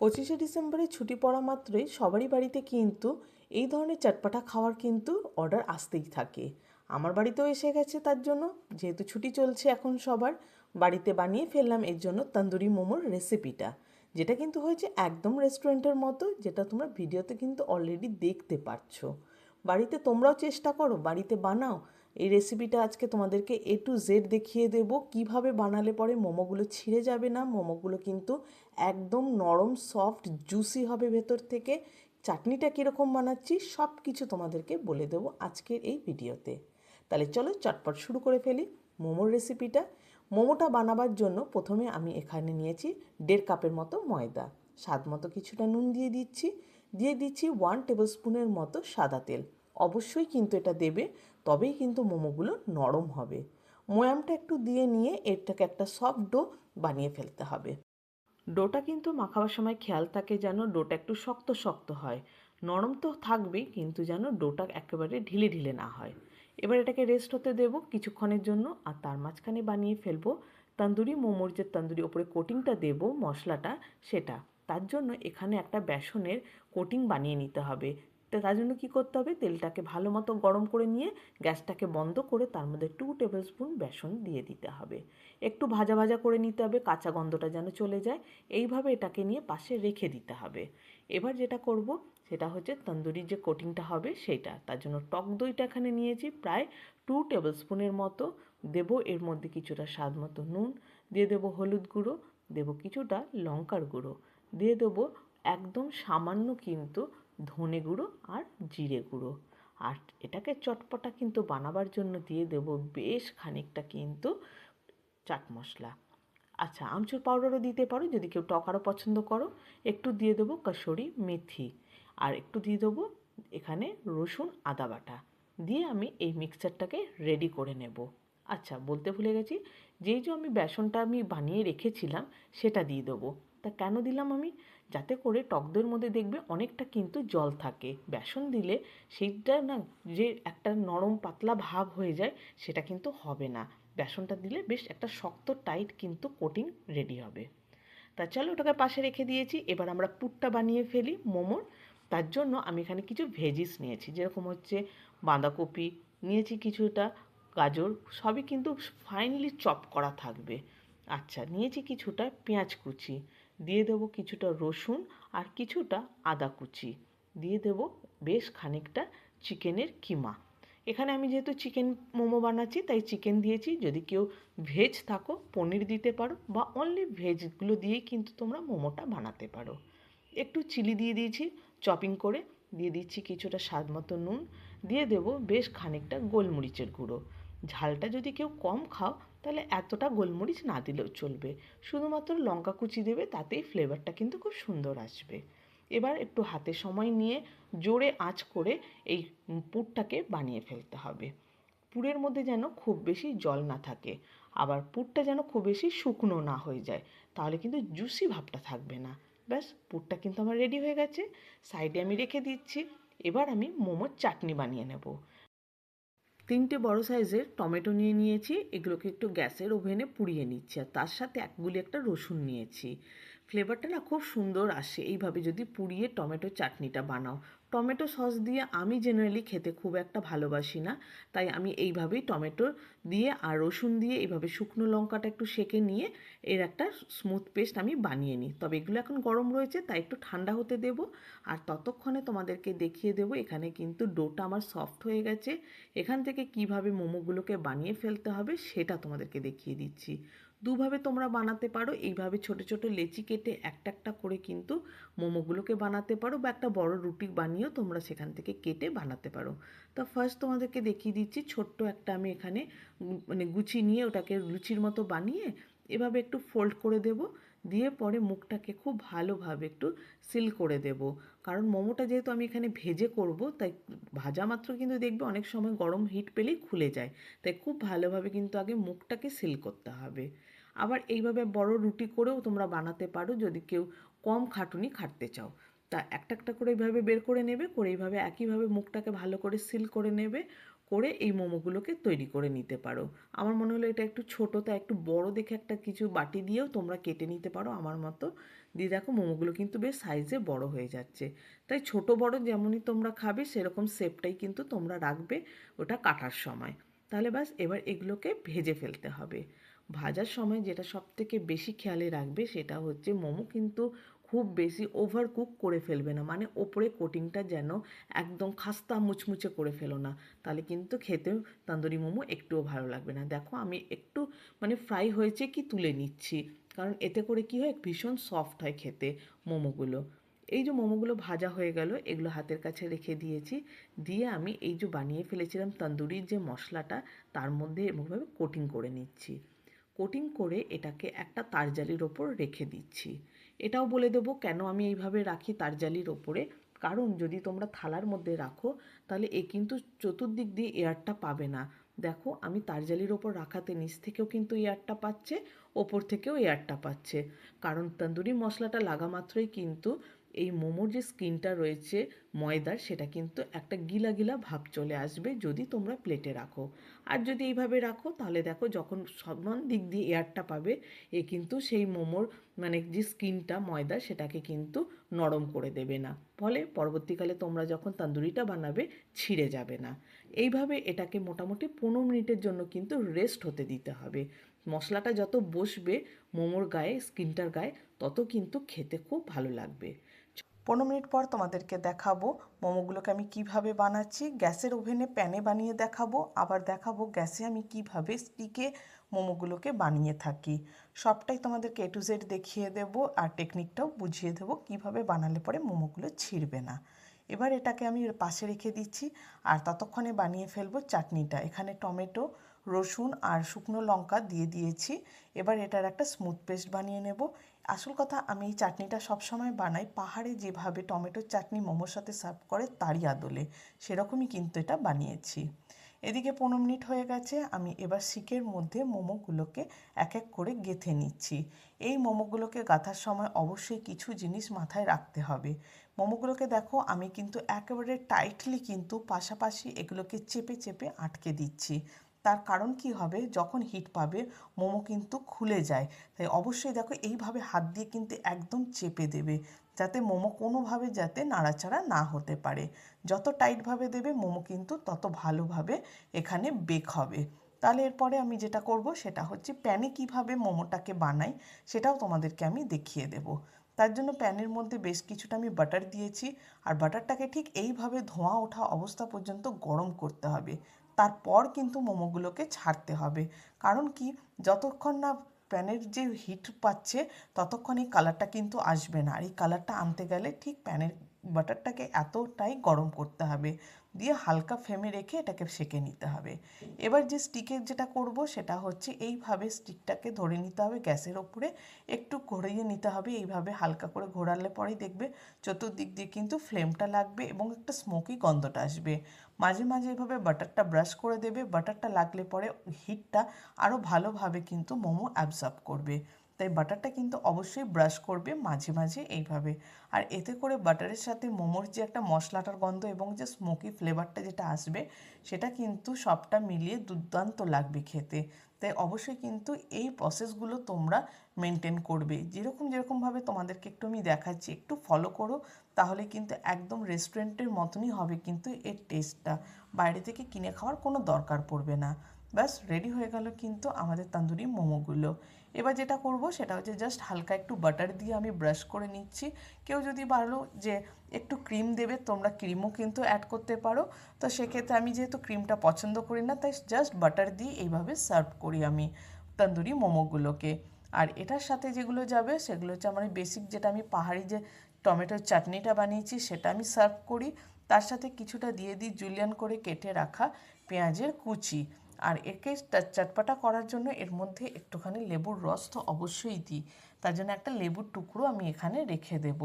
পঁচিশে ডিসেম্বরে ছুটি পড়া মাত্রই সবারই বাড়িতে কিন্তু এই ধরনের চটপাটা খাওয়ার কিন্তু অর্ডার আসতেই থাকে। আমার বাড়িতেও এসে গেছে তার জন্য। যেহেতু ছুটি চলছে এখন সবার, বাড়িতে বানিয়ে ফেললাম এর জন্য তন্দুরি মোমোর রেসিপিটা যেটা কিন্তু হয়েছে একদম রেস্টুরেন্টের মতো, যেটা তোমরা ভিডিওতে কিন্তু অলরেডি দেখতে পাচ্ছ বাড়িতে তোমরাও চেষ্টা করো, বাড়িতে বানাও এই রেসিপিটা আজকে তোমাদেরকে এ টু জেড দেখিয়ে দেবো। কীভাবে বানালে পরে মোমোগুলো ছিঁড়ে যাবে না, মোমোগুলো কিন্তু একদম নরম সফট জুসি হবে ভেতর থেকে। চাটনিটা কীরকম বানাচ্ছি সব কিছু তোমাদেরকে বলে দেবো আজকের এই ভিডিওতে। তাহলে চলো চটপট শুরু করে ফেলি মোমোর রেসিপিটা মোমোটা বানাবার জন্য প্রথমে আমি এখানে নিয়েছি দেড় কাপের মতো ময়দা। স্বাদ মতো কিছুটা নুন দিয়ে দিচ্ছি। দিয়ে দিচ্ছি ওয়ান টেবিল স্পুনের মতো সাদা তেল। অবশ্যই কিন্তু এটা দেবে তবেই কিন্তু মোমোগুলো নরম হবে। ময়ামটা একটু দিয়ে নিয়ে এরটাকে একটা সফট ডো বানিয়ে ফেলতে হবে। ডোটা কিন্তু মাখাবার সময় খেয়াল থাকে যেন ডোটা একটু শক্ত শক্ত হয়। নরম তো থাকবেই, কিন্তু যেন ডোটা একেবারে ঢিলে ঢিলে না হয়। এবার এটাকে রেস্ট হতে দেব কিছুক্ষণের জন্য, আর তার মাঝখানে বানিয়ে ফেলব তন্দুরি মোমোর যে তন্দুরি ওপরে কোটিংটা দেব মশলাটা, সেটা। তার জন্য এখানে একটা বেসনের কোটিং বানিয়ে নিতে হবে। তো তার জন্য কী করতে হবে? তেলটাকে ভালো মতো গরম করে নিয়ে গ্যাসটাকে বন্ধ করে তার মধ্যে টু টেবিল স্পুন বেসন দিয়ে দিতে হবে। একটু ভাজা ভাজা করে নিতে হবে, কাঁচা গন্ধটা যেন চলে যায়। এইভাবে এটাকে নিয়ে পাশে রেখে দিতে হবে। এবার যেটা করব, সেটা হচ্ছে তন্দুরির যে কোটিংটা হবে সেটা তার জন্য টক দইটা এখানে নিয়েছি, প্রায় টু টেবিল স্পুনের মতো। দেবো এর মধ্যে কিছুটা স্বাদ মতো নুন, দিয়ে দেবো হলুদ গুঁড়ো, দেবো কিছুটা লঙ্কার গুঁড়ো। দিয়ে দেবো একদম সামান্য কিন্তু ধনে গুঁড়ো আর জিরে গুঁড়ো। আর এটাকে চটপটা কিন্তু বানাবার জন্য দিয়ে দেব বেশ খানিকটা কিন্তু চাট মশলা। আচ্ছা আমচুর পাউডারও দিতে পারো, যদি কেউ টক আরও পছন্দ করো। একটু দিয়ে দেবো কাসুরি মেথি। আর একটু দিয়ে দেবো এখানে রসুন আদা বাটা। দিয়ে আমি এই মিক্সচারটাকে রেডি করে নেব। আচ্ছা বলতে ভুলে গেছি, যেই যে আমি বেসনটা আমি বানিয়ে রেখেছিলাম, সেটা দিয়ে দেবো। তা কেন দিলাম আমি? যাতে করে টক দইয়ের মধ্যে দেখবে অনেকটা কিন্তু জল থাকে। বেসন দিলে সেইটা না যে একটা নরম পাতলা ভাব হয়ে যায়, সেটা কিন্তু হবে না। বেসনটা দিলে বেশ একটা শক্ত, টাইট কিন্তু কোটিং রেডি হবে। তা চলো ওটাকে পাশে রেখে দিয়েছি, এবার আমরা পুরটা বানিয়ে ফেলি মোমোর। তার জন্য আমি এখানে কিছু ভেজিস নিয়েছি, যেরকম হচ্ছে বাঁধাকপি, নিয়েছি কিছুটা গাজর, সবই কিন্তু ফাইনলি চপ করা থাকবে। আচ্ছা নিয়েছি কিছুটা পেঁয়াজ কুচি। দিয়ে দেবো কিছুটা রসুন আর কিছুটা আদা কুচি। দিয়ে দেবো বেশ খানিকটা চিকেনের কিমা। এখানে আমি যেহেতু চিকেন মোমো বানাচ্ছি, তাই চিকেন দিয়েছি। যদি কেউ ভেজ থাকো, পনির দিতে পারো বা অনলি ভেজগুলো দিয়েই কিন্তু তোমরা মোমোটা বানাতে পারো। একটু চিলি দিয়ে দিয়েছি, চপিং করে। দিয়ে দিচ্ছি কিছুটা স্বাদ মতো নুন। দিয়ে দেবো বেশ খানিকটা গোলমরিচের গুঁড়ো। ঝালটা যদি কেউ কম খাও, তাহলে এতটা গোলমরিচ না দিলেও চলবে। শুধুমাত্র লঙ্কা কুচি দেবে, তাতেই ফ্লেভারটা কিন্তু খুব সুন্দর আসবে। এবার একটু হাতে সময় নিয়ে জোরে আঁচ করে এই পুরটাকে বানিয়ে ফেলতে হবে। পুরের মধ্যে যেন খুব বেশি জল না থাকে, আবার পুরটা যেন খুব বেশি শুকনো না হয়ে যায়, তাহলে কিন্তু জুসি ভাবটা থাকবে না। ব্যাস, পুরটা কিন্তু আমার রেডি হয়ে গেছে। সাইডে আমি রেখে দিচ্ছি। এবার আমি মোমোর চাটনি বানিয়ে নেব। তিনটে বড় সাইজের টমেটো নিয়ে নিয়েছি, এগুলোকে একটু গ্যাসের ওভেনে পুড়িয়ে নিচ্ছি আর তার সাথে একগুলি একটা রসুন নিয়েছি। ফ্লেভারটা না খুব সুন্দর আসে, এইভাবে যদি পুড়িয়ে টমেটো চাটনিটা বানাও। টমেটো সস দিয়ে আমি জেনারেলি খেতে খুব একটা ভালোবাসি না। তাই আমি এইভাবেই টমেটো দিয়ে আর রসুন দিয়ে এইভাবে শুকনো লঙ্কাটা একটু সেকে নিয়ে এর একটা স্মুথ পেস্ট আমি বানিয়ে নিই। তবে এগুলো এখন গরম রয়েছে, তাই একটু ঠান্ডা হতে দেব। আর ততক্ষণে তোমাদেরকে দেখিয়ে দেবো, এখানে কিন্তু ডোটা আমার সফট হয়ে গেছে। এখান থেকে কীভাবে মোমোগুলোকে বানিয়ে ফেলতে হবে সেটা তোমাদেরকে দেখিয়ে দিচ্ছি। দুভাবে তোমরা বানাতে পারো, এইভাবে ছোট ছোট লেচি কেটে একটা একটা করে কিন্তু মোমোগুলোকে বানাতে পারো বা একটা বড় রুটি বানিয়েও তোমরা সেখান থেকে কেটে বানাতে পারো। তো ফার্স্ট তোমাদেরকে দেখিয়ে দিচ্ছি, ছোট্ট একটা আমি এখানে মানে গুছিয়ে নিয়ে ওটাকে লুচির মতো বানিয়ে এভাবে একটু ফোল্ড করে দেব। দিয়ে পরে মুখটাকে খুব ভালোভাবে একটু সিল করে দেব। কারণ মোমোটা যেহেতু আমি এখানে ভেজে করব, তাই ভাজা মাত্র কিন্তু দেখবে অনেক সময় গরম হিট পেলেই খুলে যায়। তাই খুব ভালোভাবে কিন্তু আগে মুখটাকে সিল করতে হবে। আবার এইভাবে বড় রুটি করেও তোমরা বানাতে পারো, যদি কেউ কম খাটুনি খাটতে চাও। তা একটা একটা করে এইভাবে বের করে নেবে, করে এইভাবে একইভাবে মুখটাকে ভালো করে সিল করে নেবে, করে এই মোমোগুলোকে তৈরি করে নিতে পারো। আমার মনে হলো এটা একটু ছোটো, তাই একটু বড় দেখে একটা কিছু বাটি দিয়েও তোমরা কেটে নিতে পারো। আমার মতো দিয়ে দেখো মোমোগুলো কিন্তু বেশ সাইজে বড় হয়ে যাচ্ছে। তাই ছোট বড় যেমনই তোমরা খাবে, সেরকম শেপটাই কিন্তু তোমরা রাখবে ওটা কাটার সময়। তাহলে ব্যাস, এবার এগুলোকে ভেজে ফেলতে হবে। ভাজার সময় যেটা সব থেকে বেশি খেয়ালে রাখবে সেটা হচ্ছে মোমো, কিন্তু খুব বেশি ওভার কুক করে ফেলবে না। মানে ওপরে কোটিংটা যেন একদম খাস্তা মুচমুচে করে ফেলো না। তাহলে কিন্তু খেতে তান্দুরি মোমো একটুও ভালো লাগবে না। দেখো আমি একটু মানে ফ্রাই হয়েছে কি তুলে নিচ্ছি। কারণ এতে করে কি হয়? ভীষণ সফট হয় খেতে মোমোগুলো। এই যে মোমোগুলো ভাজা হয়ে গেল, এগুলো হাতের কাছে রেখে দিয়েছি। দিয়ে আমি এই যে বানিয়ে ফেলেছিলাম তন্দুরির যে মশলাটা, তার মধ্যে এমনভাবে কোটিং করে নিচ্ছি। কোটিং করে এটাকে একটা তারজালির ওপর রেখে দিচ্ছি। এটাও বলে দেবো কেন আমি এইভাবে রাখি তারজালির ওপরে। কারণ যদি তোমরা থালার মধ্যে রাখো, তাহলে এ কিন্তু চতুর্দিক দিয়ে এয়ারটা পাবে না। দেখো, আমি তারজালির ওপর রাখাতে নিচ থেকেও কিন্তু এয়ারটা পাচ্ছে, ওপর থেকেও এয়ারটা পাচ্ছে। কারণ তন্দুরি মশলাটা লাগা মাত্রই কিন্তু এই মোমোর যে স্কিনটা রয়েছে ময়দার, সেটা কিন্তু একটা গিলা গিলা ভাব চলে আসবে যদি তোমরা প্লেটে রাখো। আর যদি এইভাবে রাখো, তাহলে দেখো যখন সমান দিক দিয়ে এয়ারটা পাবে, এ কিন্তু সেই মোমোর মানে যে স্কিনটা ময়দা সেটাকে কিন্তু নরম করে দেবে না। ফলে পরবর্তীকালে তোমরা যখন তান্দুরিটা বানাবে, ছিঁড়ে যাবে না। এইভাবে এটাকে মোটামুটি পনেরো মিনিটের জন্য কিন্তু রেস্ট হতে দিতে হবে। মশলাটা যত বসবে মোমোর গায়ে, স্কিনটার গায়ে, তত কিন্তু খেতে খুব ভালো লাগবে। পনেরো মিনিট পর তোমাদেরকে দেখাবো মোমোগুলোকে আমি কীভাবে বানাচ্ছি, গ্যাসের ওভেনে প্যানে বানিয়ে দেখাবো, আবার দেখাবো গ্যাসে আমি কীভাবে স্টিকে মোমোগুলোকে বানিয়ে থাকি। সবটাই তোমাদেরকে এ টু জেড দেখিয়ে দেব আর টেকনিকটাও বুঝিয়ে দেবো কীভাবে বানালে পরে মোমোগুলো ছিঁড়বে না। এবার এটাকে আমি পাশে রেখে দিচ্ছি আর ততক্ষণে বানিয়ে ফেলব চাটনিটা। এখানে টমেটো রসুন আর শুকনো লঙ্কা দিয়ে দিয়েছি। এবার এটার একটা স্মুথ পেস্ট বানিয়ে নেব। আসল কথা, আমি এই চাটনিটা সবসময় বানাই পাহাড়ে যেভাবে টমেটোর চাটনি মোমোর সাথে সার্ভ করে তারই আদলে। সেরকমই কিন্তু এটা বানিয়েছি। এদিকে পনেরো মিনিট হয়ে গেছে, আমি এবার শিকের মধ্যে মোমোগুলোকে এক এক করে গেঁথে নিচ্ছি। এই মোমোগুলোকে গাঁথার সময় অবশ্যই কিছু জিনিস মাথায় রাখতে হবে। মোমোগুলোকে দেখো, আমি কিন্তু একেবারে টাইটলি কিন্তু পাশাপাশি এগুলোকে চেপে চেপে আটকে দিচ্ছি। তার কারণ কি হবে? যখন হিট পাবে, মোমো কিন্তু খুলে যায়। তাই অবশ্যই দেখো, এইভাবে হাত দিয়ে কিন্তু একদম চেপে দেবে। যাতে মোমো কোনোভাবে যাতে নাড়াচাড়া না হতে পারে। যত টাইটভাবে দেবে, মোমো কিন্তু তত ভালোভাবে এখানে বেক হবে। তাহলে এরপরে আমি যেটা করব, সেটা হচ্ছে প্যানে কীভাবে মোমোটাকে বানাই, সেটাও তোমাদেরকে আমি দেখিয়ে দেব। তার জন্য প্যানের মধ্যে বেশ কিছুটা আমি বাটার দিয়েছি। আর বাটারটাকে ঠিক এইভাবে ধোঁয়া ওঠা অবস্থা পর্যন্ত গরম করতে হবে। তারপর কিন্তু মোমোগুলোকে ছাড়তে হবে। কারণ কি? যতক্ষণ না প্যানের যে হিট পাচ্ছে, ততক্ষণ এই কালারটা কিন্তু আসবে না। আর এই কালারটা আনতে গেলে ঠিক প্যানের বাটারটাকে এতটাই গরম করতে হবে। দিয়ে হালকা ফ্লেমে রেখে এটাকে সেঁকে নিতে হবে। এবার যে স্টিকের যেটা করব সেটা হচ্ছে এইভাবে স্টিকটাকে ধরে নিতে হবে গ্যাসের ওপরে। একটু ঘোরিয়ে নিতে হবে, এইভাবে হালকা করে ঘোরালে পরেই দেখবে চতুর্দিক দিয়ে কিন্তু ফ্লেমটা লাগবে এবং একটা স্মোকি গন্ধটা আসবে। মাঝে মাঝে এইভাবে বাটারটা ব্রাশ করে দেবে, বাটারটা লাগলে পরে হিটটা আরও ভালোভাবে কিন্তু মোমো অ্যাবজর্ব করবে। তাই বাটারটা কিন্তু অবশ্যই ব্রাশ করবে মাঝে মাঝে এইভাবে। আর এতে করে বাটারের সাথে মোমোর যে একটা মশলাটার গন্ধ এবং যে স্মোকি ফ্লেভারটা যেটা আসবে, সেটা কিন্তু সবটা মিলিয়ে দুর্দান্ত লাগবে খেতে। তাই অবশ্যই কিন্তু এই প্রসেসগুলো তোমরা মেনটেন করবে। যেরকম যেরকমভাবে তোমাদেরকে একটু আমি দেখাচ্ছি, একটু ফলো করো, তাহলে কিন্তু একদম রেস্টুরেন্টের মতনই হবে কিন্তু এর টেস্টটা বাইরে থেকে কিনে খাওয়ার কোনো দরকার পড়বে না। ব্যাস রেডি হয়ে গেল কিন্তু আমাদের তান্দুরি মোমোগুলো। এবার যেটা করব সেটা হচ্ছে জাস্ট হালকা একটু বাটার দিয়ে আমি ব্রাশ করে নিচ্ছি। কেউ যদি ভালো যে একটু ক্রিম দেবে, তোমরা ক্রিমও কিন্তু অ্যাড করতে পারো। তো সেক্ষেত্রে আমি যেহেতু ক্রিমটা পছন্দ করি না, তাই জাস্ট বাটার দিয়ে এইভাবে সার্ভ করি আমি তন্দুরি মোমোগুলোকে আর এটার সাথে যেগুলো যাবে, সেগুলো হচ্ছে আমার বেসিক যেটা আমি পাহাড়ি যে টমেটোর চাটনিটা বানিয়েছি, সেটা আমি সার্ভ করি। তার সাথে কিছুটা দিয়ে দিই জুলিয়ান করে কেটে রাখা পেঁয়াজের কুচি। আর একে চটপাটা করার জন্য এর মধ্যে একটুখানি লেবুর রস তো অবশ্যই দিই। তার জন্য একটা লেবুর টুকরো আমি এখানে রেখে দেব।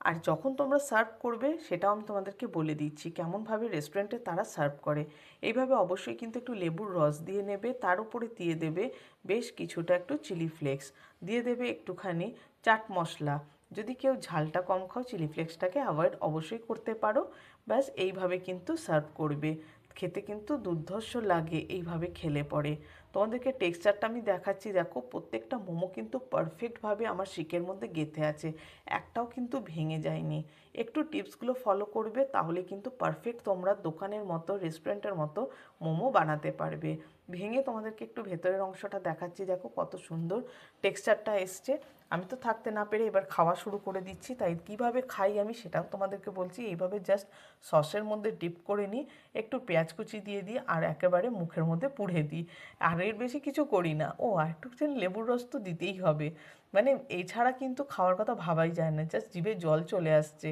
আর যখন তোমরা সার্ভ করবে সেটাও আমি তোমাদেরকে বলে দিচ্ছি কেমনভাবে রেস্টুরেন্টে তারা সার্ভ করে। এইভাবে অবশ্যই কিন্তু একটু লেবুর রস দিয়ে নেবে, তার উপরে দিয়ে দেবে বেশ কিছুটা একটু চিলি ফ্লেক্স। দিয়ে দেবে একটুখানি চাট মশলা। যদি কেউ ঝালটা কম খাও, চিলি ফ্লেক্সটাকে অ্যাভয়েড অবশ্যই করতে পারো। ব্যাস, এইভাবে কিন্তু সার্ভ করবে। খেতে কিন্তু দুর্ধর্ষ লাগে এইভাবে খেলে পরে। তোমাদেরকে টেক্সচারটা আমি দেখাচ্ছি। দেখো, প্রত্যেকটা মোমো কিন্তু পারফেক্টভাবে আমার শিকের মধ্যে গেঁথে আছে। একটাও কিন্তু ভেঙে যায়নি। একটু টিপসগুলো ফলো করবে, তাহলে কিন্তু পারফেক্ট তোমরা দোকানের মতো রেস্টুরেন্টের মতো মোমো বানাতে পারবে। ভেঙে তোমাদেরকে একটু ভেতরের অংশটা দেখাচ্ছি। দেখো, কত সুন্দর টেক্সচারটা এসছে। আমি তো থাকতে না পেরে এবার খাওয়া শুরু করে দিচ্ছি, তাই কীভাবে খাই আমি সেটাও তোমাদেরকে বলছি। এইভাবে জাস্ট সসের মধ্যে ডিপ করে নিই, একটু পেঁয়াজ কুচি দিয়ে দিই আর একেবারে মুখের মধ্যে পুড়ে দিই। আর এর বেশি কিছু করি না। ও, আর একটু লেবুর রস তো দিতেই হবে। মানে এছাড়া কিন্তু খাওয়ার কথা ভাবাই যায় না জাস্ট জিভে জল চলে আসছে।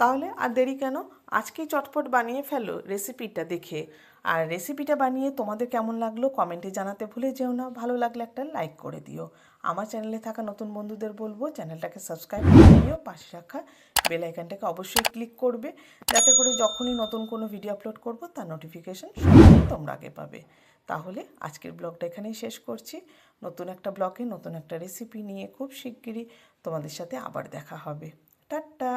তাহলে আর দেরি কেন? আজকেই চটপট বানিয়ে ফেলো রেসিপিটা দেখে। আর রেসিপিটা বানিয়ে তোমাদের কেমন লাগল কমেন্টে জানাতে ভুলে যেও না। ভালো লাগলে একটা লাইক করে দিও। আমার চ্যানেলে থাকা নতুন বন্ধুদের বলব চ্যানেলটাকে সাবস্ক্রাইব করে নিও, পাশে রাখা বেল আইকনটাকে অবশ্যই ক্লিক করবে, যাতে করে যখনই নতুন কোনো ভিডিও আপলোড করব, তার নোটিফিকেশন তোমরা আগে পাবে। তাহলে আজকের ব্লগটা এখানেই শেষ করছি। নতুন একটা ব্লগে নতুন একটা রেসিপি নিয়ে খুব শিগগিরই তোমাদের সাথে আবার দেখা হবে। টাটা!